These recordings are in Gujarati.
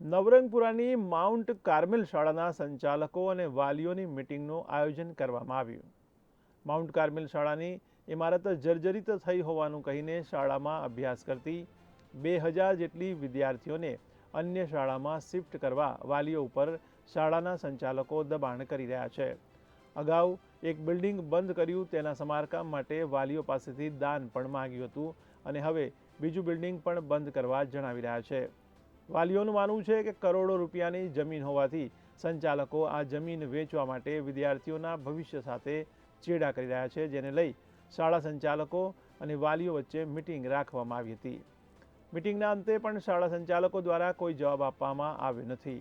નવરંગપુરાની માઉન્ટ કાર્મેલ શાળાના સંચાલકો અને વાલીઓની મિટિંગનું આયોજન કરવામાં આવ્યું. માઉન્ટ કાર્મેલ શાળાની ઇમારત જર્જરિત થઈ હોવાનું કહીને શાળામાં અભ્યાસ કરતી બે હજાર જેટલી વિદ્યાર્થીઓને અન્ય શાળામાં શિફ્ટ કરવા વાલીઓ ઉપર શાળાના સંચાલકો દબાણ કરી રહ્યા છે. અગાઉ એક બિલ્ડિંગ બંધ કર્યું તેના સમારકામ માટે વાલીઓ પાસેથી દાન પણ માંગ્યું હતું અને હવે બીજું બિલ્ડિંગ પણ બંધ કરવા જણાવી રહ્યા છે. વાલીઓનું માનવું છે કે કરોડો રૂપિયાની જમીન હોવાથી સંચાલકો આ જમીન વેચવા માટે વિદ્યાર્થીઓના ભવિષ્ય સાથે ચેડા કરી રહ્યા છે, જેને લઈ શાળા સંચાલકો અને વાલીઓ વચ્ચે મિટિંગ રાખવામાં આવી હતી. મિટિંગના અંતે પણ શાળા સંચાલકો દ્વારા કોઈ જવાબ આપવામાં આવ્યો નથી.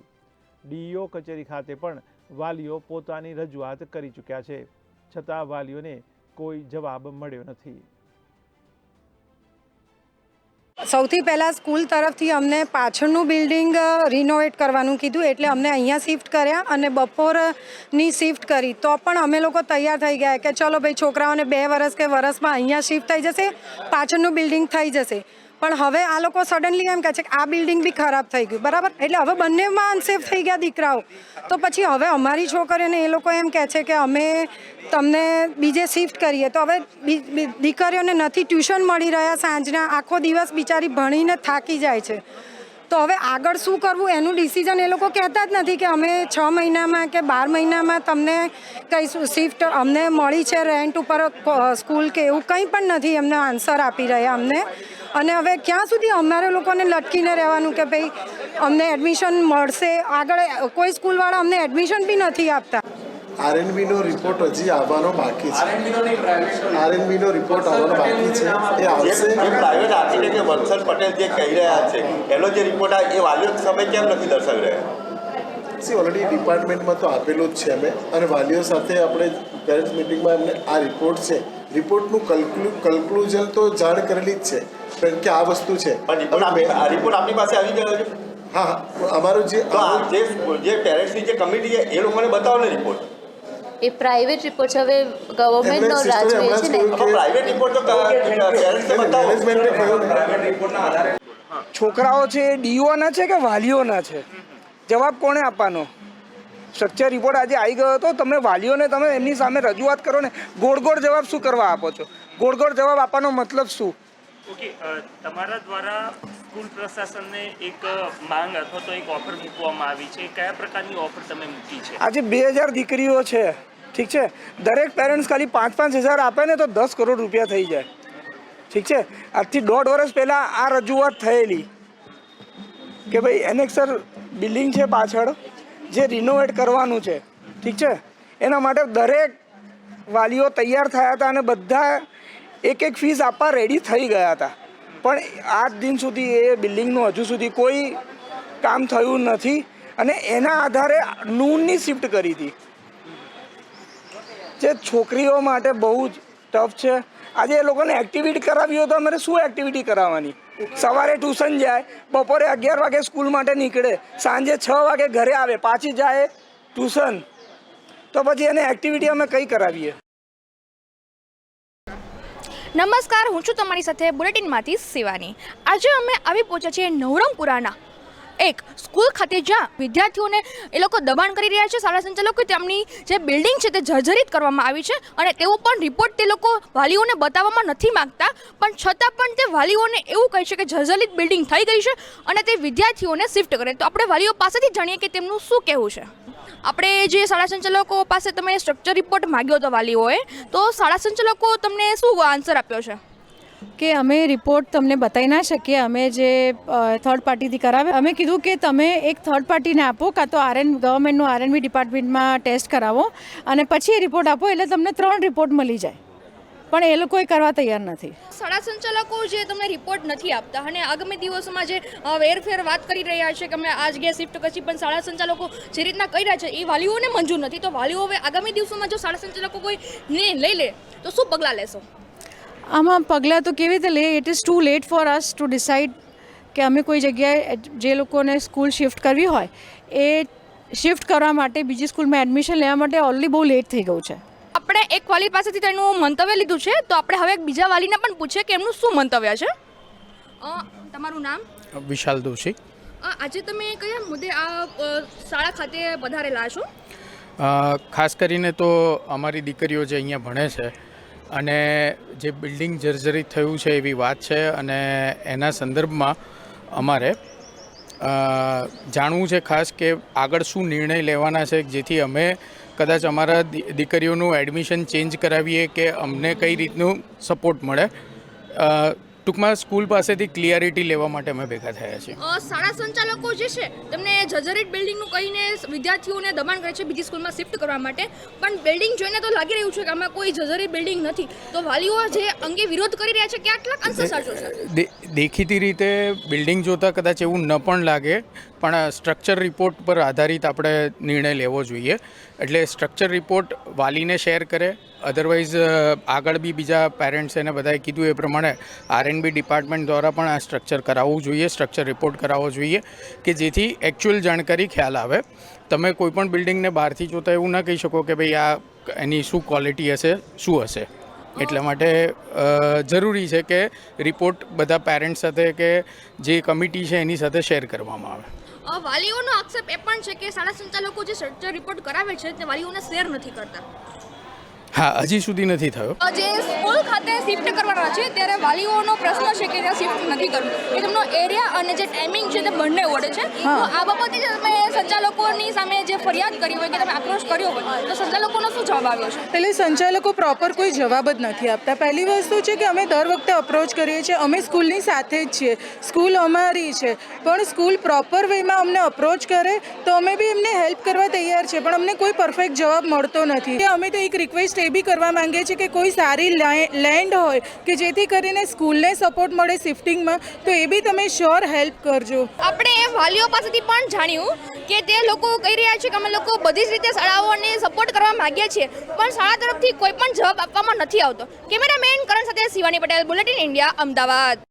ડીઈઓ કચેરી ખાતે પણ વાલીઓ પોતાની રજૂઆત કરી ચૂક્યા છે. છતાં વાલીઓને કોઈ જવાબ મળ્યો નથી. સૌથી પહેલાં સ્કૂલ તરફથી અમને પાછળનું બિલ્ડિંગ રિનોવેટ કરવાનું કીધું એટલે અમને અહીંયા શિફ્ટ કર્યા અને બપોરની શિફ્ટ કરી. તો પણ અમે લોકો તૈયાર થઈ ગયા કે ચલો ભાઈ છોકરાઓને બે વર્ષ કે વર્ષમાં અહીંયા શિફ્ટ થઈ જશે, પાછળનું બિલ્ડિંગ થઈ જશે. પણ હવે આ લોકો સડનલી એમ કહે છે કે આ બિલ્ડિંગ બી ખરાબ થઈ ગયું. બરાબર? એટલે હવે બંનેમાં અનસેફ થઈ ગયા દીકરાઓ. તો પછી હવે અમારી છોકરીઓને એ લોકો એમ કહે છે કે અમે તમને બીજે શિફ્ટ કરીએ. તો હવે દીકરીઓને નથી ટ્યુશન મળી રહ્યા સાંજના. આખો દિવસ બિચારી ભણીને થાકી જાય છે. તો હવે આગળ શું કરવું એનું ડિસિઝન એ લોકો કહેતા જ નથી કે અમે છ મહિનામાં કે બાર મહિનામાં તમને કંઈ શિફ્ટ અમને મળી છે રેન્ટ ઉપર સ્કૂલ કે એવું કંઈ પણ નથી, એમને આન્સર આપી રહ્યા અમને. અને હવે ક્યાં સુધી અમારે લોકોને લટકીને રહેવાનું કે ભાઈ અમને એડમિશન મળશે? આગળ કોઈ સ્કૂલવાળા અમને એડમિશન બી નથી આપતા. આરએનબી નો રિપોર્ટ હજી આવવાનો બાકી છે. આરએનબીનો રિપોર્ટ આવવાનો બાકી છે. એ આવશે. પ્રાઇવેટ આર્કિટેક્ટ વત્સલ પટેલ જે કહી રહ્યા છે એનો જે રિપોર્ટ આવે એ વાલીઓ સામે કેમ નથી દર્શાવી રહ્યા? સી ઓલરેડી ડિપાર્ટમેન્ટમાં તો આપેલું જ છે અમે. અને વાલીઓ સાથે આપણે પેરેન્ટ્સ મિટિંગમાં એમને આ રિપોર્ટ છે. રિપોર્ટનું કલ્ક્લુ કલ્ક્લુઝન તો જાણ કરેલી જ છે. કારણ કે આ વસ્તુ છે. રિપોર્ટ આ રિપોર્ટ આપણી પાસે આવી ગયો છે? હા હા. અમારો જે જે પેરેન્ટ્સની જે કમિટી છે એ લોકોને બતાવો ને રિપોર્ટ એ પ્રાઇવેટ રિપોર્ટ છે. હવે ગવર્મેન્ટનો એમને રાજ હોય છે ને. પ્રાઇવેટ રિપોર્ટ તો પ્રાઇવેટ મેનેજમેન્ટે કહ્યું છોકરાઓ છે એ ડીઓના છે કે વાલીઓના છે? જવાબ કોણે આપવાનો? સ્ટ્રક્ચર રિપોર્ટ આજે આવી ગયો હતો. તમે વાલીઓને તમે એમની સામે રજૂઆત કરો ને. ગોળ ગોળ જવાબ શું કરવા આપો છો? ગોળ ગોળ જવાબ આપવાનો મતલબ શું? ઓકે તમારા દ્વારા સ્કૂલ પ્રશાસનને એક માંગ અથવા તો એક ઓફર મૂકવામાં આવી છે. કયા પ્રકારની ઓફર તમે મૂકી છે? આજે બે હજાર દીકરીઓ છે. ઠીક છે? દરેક પેરેન્ટ્સ ખાલી પાંચ પાંચ હજાર આપે ને તો દસ કરોડ રૂપિયા થઈ જાય. ઠીક છે? આજથી દોઢ વર્ષ પહેલાં આ રજૂઆત થયેલી કે ભાઈ એનેક્સર બિલ્ડિંગ છે પાછળ, જે રિનોવેટ કરવાનું છે. ઠીક છે? એના માટે દરેક વાલીઓ તૈયાર થયા હતા અને બધા એક એક ફીસ આપવા રેડી થઈ ગયા હતા. પણ આજ દિન સુધી એ બિલ્ડિંગનું હજુ સુધી કોઈ કામ થયું નથી અને એના આધારે નૂનની શિફ્ટ કરી હતી. જે છોકરીઓ માટે બહુ જ ટફ છે. આજે એ લોકોને એક્ટિવિટી કરાવી હોય તો અમારે શું એક્ટિવિટી કરાવવાની? સવારે ટ્યુશન જાય, બપોરે અગિયાર વાગે સ્કૂલ માટે નીકળે, સાંજે છ વાગે ઘરે આવે, પાછી જાય ટ્યુશન તો પછી એને એક્ટિવિટી અમે કઈ કરાવીએ? નમસ્કાર, હું છું તમારી સાથે બુલેટિનમાંથી શિવાની. આજે અમે આવી પહોંચ્યા છીએ નવરંગપુરાના એક સ્કૂલ ખાતે, જ્યાં વિદ્યાર્થીઓને એ લોકો દબાણ કરી રહ્યા છે. શાળા સંચાલકો, તેમની જે બિલ્ડિંગ છે તે જર્જરિત કરવામાં આવી છે અને તેવો પણ રિપોર્ટ તે લોકો વાલીઓને બતાવવામાં નથી માંગતા. પણ છતાં પણ તે વાલીઓને એવું કહે છે કે જર્જરિત બિલ્ડિંગ થઈ ગઈ છે અને તે વિદ્યાર્થીઓને શિફ્ટ કરે. તો આપણે વાલીઓ પાસેથી જાણીએ કે તેમનું શું કહેવું છે? આપણે જે શાળા સંચાલકો પાસે તમે સ્ટ્રક્ચર રિપોર્ટ માગ્યો હતો વાલીઓએ તો શાળા સંચાલકો તમને શું આન્સર આપ્યો છે? કે અમે રિપોર્ટ તમને બતાવી ના શકીએ, અમે જે થર્ડ પાર્ટીથી કરાવે, અમે કીધું કે તમે એક થર્ડ પાર્ટીને આપો, કાં તો આરએન ગવર્મેન્ટનું આરએનબી ડિપાર્ટમેન્ટમાં ટેસ્ટ કરાવો, અને પછી એ રિપોર્ટ આપો, એટલે તમને ત્રણ રિપોર્ટ મળી જાય. પણ એ લોકોએ કરવા તૈયાર નથી. શાળા સંચાલકો જે તમને રિપોર્ટ નથી આપતા અને આગામી દિવસોમાં જે વેરફેર વાત કરી રહ્યા છે કે અમે આ જગ્યાએ શિફ્ટ કરશી પણ શાળા સંચાલકો જે રીતના કહી રહ્યા છે એ વાલીઓને મંજૂર નથી. તો વાલીઓ હવે આગામી દિવસોમાં જો શાળા સંચાલકો કોઈ નિર્ણય લઈ લે તો શું પગલાં લેશો? આમાં પગલાં તો કેવી રીતે લે it is too late for us to decide કે અમે કોઈ જગ્યાએ જે લોકોને સ્કૂલ શિફ્ટ કરવી હોય એ શિફ્ટ કરવા માટે બીજી સ્કૂલમાં એડમિશન લેવા માટે ઓલરેડી બહુ લેટ થઈ ગયું છે. આપણે એક વાલી પાસેથી તેનું મંતવ્ય લીધું છે તો આપણે હવે એક બીજા વાલીને પણ પૂછીએ કે એમનું શું મંતવ્ય છે. તમારું નામ? વિશાલ દોશી. આજે તમે કયા મુદ્દે આ શાળા ખાતે પધારેલા છો? ખાસ કરીને તો અમારી દીકરીઓ જે અહીંયા ભણે છે અને જે બિલ્ડિંગ જર્જરિત થયું છે એવી વાત છે અને એના સંદર્ભમાં અમારે જાણવું છે ખાસ કે આગળ શું નિર્ણય લેવાના છે જેથી અમે કદાચ અમારા દીકરીઓનું એડમિશન ચેન્જ કરાવીએ કે અમને કઈ રીતનું સપોર્ટ મળે. ટૂંકમાં સ્કૂલ પાસેથી ક્લિયરિટી લેવા માટે અમે ભેગા થયા છીએ. શાળા સંચાલકો જે છે તેમને જર્જરિત બિલ્ડિંગનું કહીને વિદ્યાર્થીઓને દબાણ કરે છે બીજી સ્કૂલમાં શિફ્ટ કરવા માટે. પણ બિલ્ડિંગ જોઈને તો લાગી રહ્યું છે કે આમાં કોઈ જર્જરિત બિલ્ડિંગ નથી. તો વાલીઓ જે અંગે વિરોધ કરી રહ્યા છે કેટલાક અંશે સાચો છે? દેખીતી રીતે બિલ્ડિંગ જોતાં કદાચ એવું ન પણ લાગે પણ સ્ટ્રક્ચર રિપોર્ટ પર આધારિત આપણે નિર્ણય લેવો જોઈએ. એટલે સ્ટ્રક્ચર રિપોર્ટ વાલીને શેર કરે અધરવાઇઝ આગળ બી બીજા પેરેન્ટ્સ એને બધાએ કીધું એ પ્રમાણે આરએનબી ડિપાર્ટમેન્ટ દ્વારા પણ આ સ્ટ્રક્ચર કરાવવું જોઈએ સ્ટ્રક્ચર રિપોર્ટ કરાવવો જોઈએ કે જેથી એકચ્યુઅલ જાણકારી ખ્યાલ આવે. તમે કોઈપણ બિલ્ડિંગને બહારથી જોતા એવું ના કહી શકો કે ભાઈ આ એની શું ક્વોલિટી હશે, શું હશે. એટલા માટે જરૂરી છે કે રિપોર્ટ બધા પેરેન્ટ્સ સાથે કે જે કમિટી છે એની સાથે શેર કરવામાં આવે. વાલીઓનો આક્ષેપ એ પણ છે કે શાળા સંચાલકો જે સ્ટ્રક્ચર રિપોર્ટ કરાવે છે, તે વાલીઓને શેર નથી કરતા. હા હજી સુધી નથી થયો. જે સ્કૂલ ખાતે શિફ્ટ કરવાના છે ત્યારે વાલીઓનો પ્રશ્ન છે કે ત્યાં શિફ્ટ નથી કરવું. એ તેમનો એરિયા અને જે ટાઈમિંગ છે તે બંને ઓડે છે. તો આ બાબતે જે તમે સંચાલકોની સામે જે ફરિયાદ કરી હોય કે તમે આક્રોશ કર્યો હોય તો સંચાલકોનો શું જવાબ આવ્યો છે? એટલે સંચાલકો પ્રોપર કોઈ જવાબ જ નથી આપતા. પહેલી વસ્તુ છે કે અમે દર વખતે અપ્રોચ કરીએ છીએ અમે સ્કૂલની સાથે જ છીએ. સ્કૂલ અમારી છે. પણ સ્કૂલ પ્રોપર વેમાં અમને અપ્રોચ કરે તો અમે બી એમને હેલ્પ કરવા તૈયાર છે. પણ અમને કોઈ પરફેક્ટ જવાબ મળતો નથી. અમે તો એક રિક્વેસ્ટ એ બી કરવા માંગીએ છીએ કે કોઈ સારી લેન્ડ હોય કે જેથી કરીને સ્કૂલને સપોર્ટ મળે શિફ્ટિંગમાં, તો એ બી તમે શ્યોર હેલ્પ કરજો. આપણે વાલીઓ પાસેથી પણ જાણ્યું કે તે લોકો કહી રહ્યા છે કે અમે લોકો બધી જ રીતે શાળાઓને સપોર્ટ કરવા માંગીએ છીએ, પણ શાળા તરફથી કોઈ પણ જવાબ આપવામાં નથી આવતો. કેમેરામેન કરણ સાથે શિવાની પટેલ, બુલેટિન ઇન્ડિયા, અમદાવાદ.